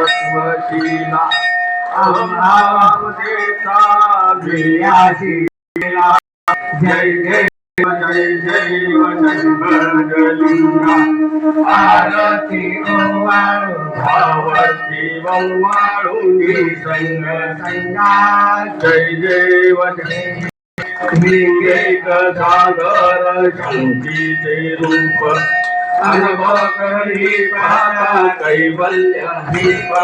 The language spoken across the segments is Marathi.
तत्वशीला जय जय जय जय भजलिंगा आरती ओवाळू भावती संग संगा. जय एक सागर शांतीचे रूप. अनुभव करी पाहा कैवल्य दीप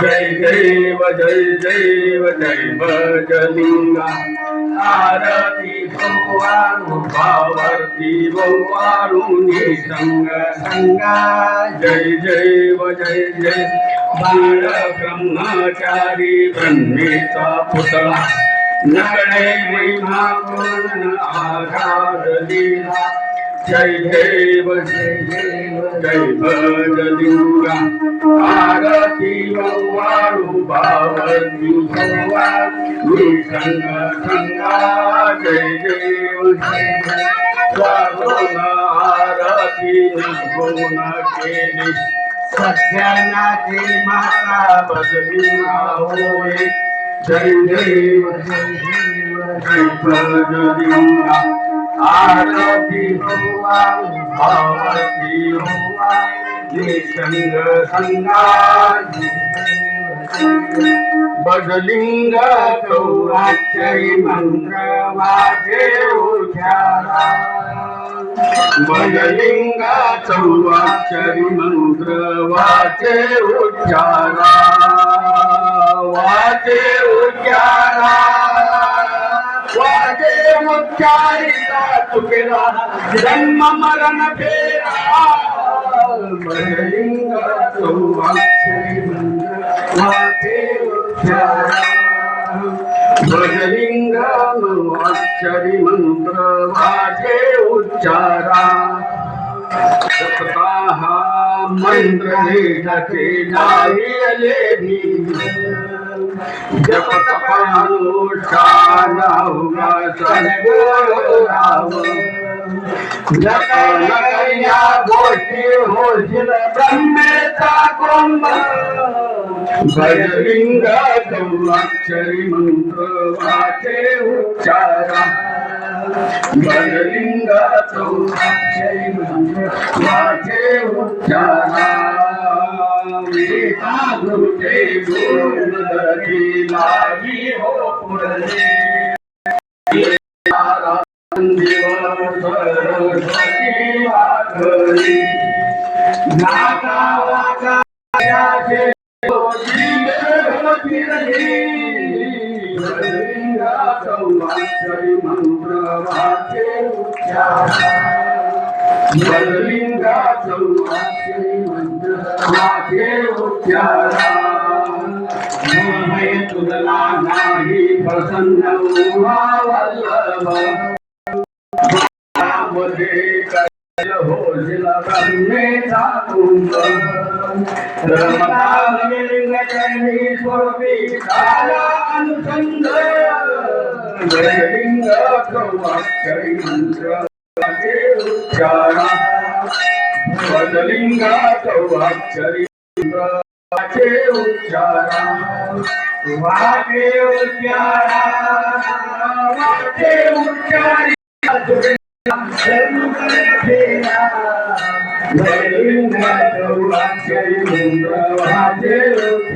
जय देव जय देव जय भजलिंगा आरती भगवानु भावर्ती भगवानुनी संग संगा जय देव जय जय बाळ ब्रह्मचारी ब्रह्मेचा पुतळा नगणे महिमा कोण आधार दिला जय देव जय देव जय भजलिंगा आरती वाळू भावती भगवानी संग संगा जय देव जय आरती गुण केली माता बदली होय जय देव जय देव जय भजलिंगा आरती हुआ भावती हुआ ये संगा बदलिंग चौराचरी मंत्र वाचे उचारा बदलिंग मंत्र वाचे उच्चारा. वाचे उच्चारिता जन्म मरण फेरा बदलिंग भजलिंग अक्षरी मंत्र वाजे उच्चारा सप्ताहा मंत्र देशाचे नाही आले जपत पानुष्ठान होगा सद्गुराव या गोष्टी होशील ब्रह्मेचा कुंभ भजलिंग चौराक्षरी मंत्र वाचे उच्चारा भजलिंग मंत्र वाचे उच्चारा गुरुते लागी हो पुरले तुला नाही प्रसन्न उभा वल्लभ मध्ये काय होशील ब्रह्मेचा कुंभ रमतालिंगचरणी स्वरूपी काला अनुसंध जयलिंग चौवाक्षरी मंत्र उच्चारा बदलिंग उच्चारा उच्चारा उच्चारी वाचे